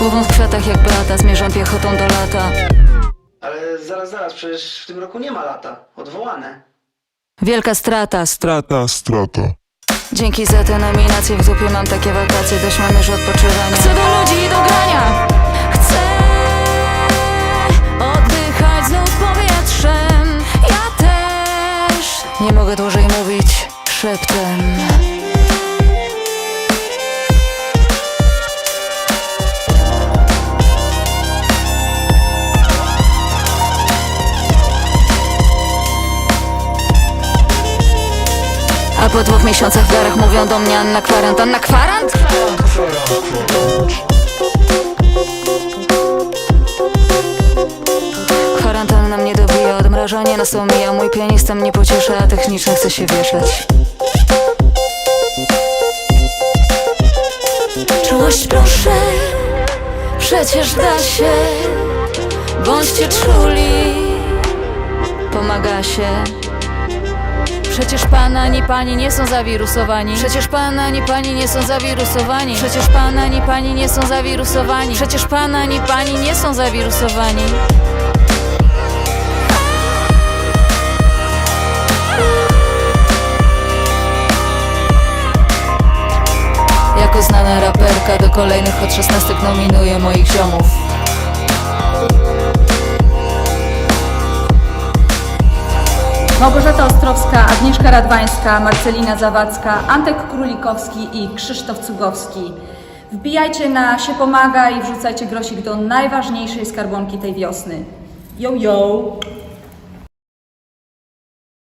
Głową w kwiatach jak brata, zmierzam piechotą do lata. Ale zaraz, zaraz, przecież w tym roku nie ma lata. Odwołane. Wielka strata, Strata, strata. Dzięki za te nominacje w dupie mam takie wakacje Dość mam już odpoczywania Chcę do ludzi i do grania A po dwóch miesiącach w garach mówią do mnie Anna Kwarant Anna Kwarant? Kwarantanna mnie dobija, odmrażanie nas omija. Mój pianista mnie pociesza, a techniczny chce się wieszać Czułość proszę, przecież da się. Bądźcie czuli, pomaga się Przecież pan ani pani nie są zawirusowani. Przecież pan ani pani nie są zawirusowani. Przecież pan ani pani nie są zawirusowani. Przecież pan ani pani nie są zawirusowani. Jako znana raperka do kolejnych od 16 nominuję moich ziomów. Małgorzata Ostrowska, Agnieszka Radwańska, Marcelina Zawadzka, Antek Królikowski i Krzysztof Cugowski. Wbijajcie na się pomaga i wrzucajcie grosik do najważniejszej skarbonki tej wiosny. Yo, yo!